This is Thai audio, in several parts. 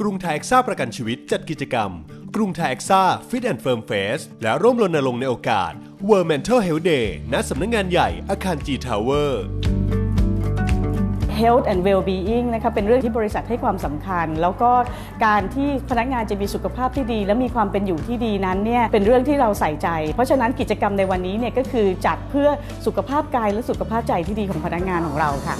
กรุงไทยเอ็กซ่าประกันชีวิตจัดกิจกรรม กรุงไทยเอ็กซ่าฟิตแอนด์เฟิร์มเฟสและร่วมรณรงค์ในโอกาส World Mental Health Day ณสำนักงานใหญ่อาคาร G Tower Health and Well-being นะคะเป็นเรื่องที่บริษัทให้ความสำคัญ แล้วก็การที่พนักงานจะมีสุขภาพที่ดี และมีความเป็นอยู่ที่ดีนั้นเนี่ยเป็นเรื่องที่เราใส่ใจ เพราะฉะนั้นกิจกรรมในวันนี้เนี่ยก็คือจัดเพื่อสุขภาพกายและสุขภาพใจที่ดีของพนักงานของเราค่ะ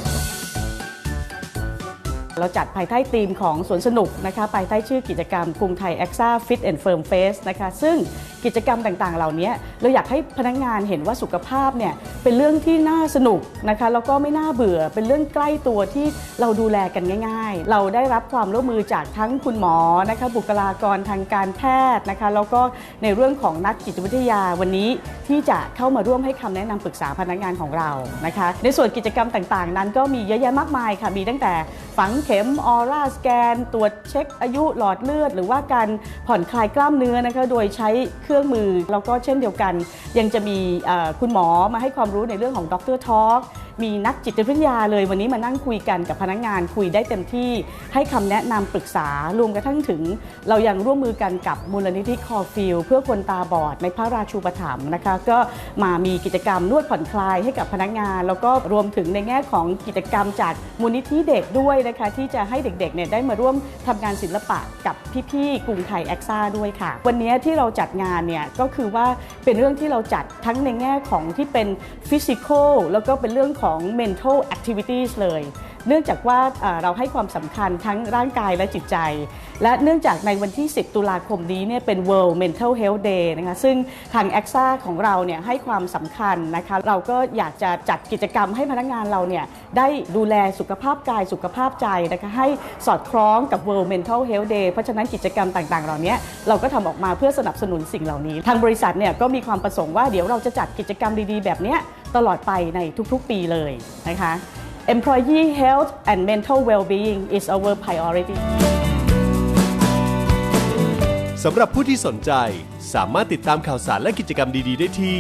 เราจัดภายใต้ธีมของสวนสนุกนะคะภายใต้ชื่อกิจกรรมกรุงไทย a อ a Fit and Firm Face นะคะซึ่งกิจกรรมต่างๆ เหล่านี้เราอยากให้พนักงานเห็นว่าสุขภาพเนี่ยเป็นเรื่องที่น่าสนุกนะคะแล้วก็ไม่น่าเบื่อเป็นเรื่องใกล้ตัวที่เราดูแลกันง่าย ๆ เราได้รับความร่วมมือจากทั้งคุณหมอนะคะบุคลากรทางการแพทย์นะคะแล้วก็ในเรื่องของนักจิตวิทยาวันนี้ที่จะเข้ามาร่วมให้คำแนะนำปรึกษาพนักงานของเรานะคะในส่วนกิจกรรมต่างๆ นั้นก็มีเยอะแยะมากมายค่ะมีตั้งแต่ฝังเข็มออร่าสแกน ตรวจเช็คอายุหลอดเลือด หรือว่าการผ่อนคลายกล้ามเนื้อนะคะโดยใช้เครื่องมือแล้วก็เช่นเดียวกัน ยังจะมีคุณหมอมาให้ความรู้ในเรื่องของดรทอ l k มีนักจิตวิทยาเลยวันนี้มานั่งคุยกันกับพนักงานคุยได้เต็มที่ให้คำแนะนำปรึกษารวมกระทั่งถึง เรายังร่วมมือกันกับมูลนิธิคอฟิลเพื่อคนตาบอดในพระราชูปถัมภ์นะคะ ก็มามีกิจกรรมนวดผ่อนคลายให้กับพนักงาน แล้วก็รวมถึงในแง่ของกิจกรรมจากมูลนิธิเด็กด้วยนะคะที่จะให้เด็กๆเนี่ยได้มาร่วมทำงานศิลปะกับพี่ๆกรุงไทยแอคซ่าด้วยค่ะ วันนี้ที่เราจัดงานเนี่ยก็คือว่าเป็นเรื่องที่เราจัดทั้งในแง่ของที่เป็นฟิสิกอลแล้วก็เป็นเรื่องของ mental activities เลย เนื่องจากว่าเราให้ความสำคัญทั้งร่างกายและจิตใจ และเนื่องจากในวันที่ 10 ตุลาคมนี้เนี่ยเป็น World Mental Health Day นะคะซึ่งทาง a อ a ของเราเนี่ยให้ความสำคัญนะคะเราก็อยากจะจัดกิจกรรมให้พนักงานเราเนี่ยได้ดูแลสุขภาพกายสุขภาพใจนะคะให้สอดคล้องกับ World Mental Health Day เพราะฉะนั้นกิจกรรมต่างๆ เหล่านี้เราก็ทำออกมาเพื่อสนับสนุนสิ่งเหล่านี้ ทางบริษัทเนี่ยก็มีความประสงค์ว่าเดี๋ยวเราจะจัดกิจกรรมดีๆ แบบเนี้ยตลอดไปในทุกๆปีเลยนะคะ Employee health and mental well-being is our priority สำหรับผู้ที่สนใจ สามารถติดตามข่าวสารและกิจกรรมดี ๆ ได้ที่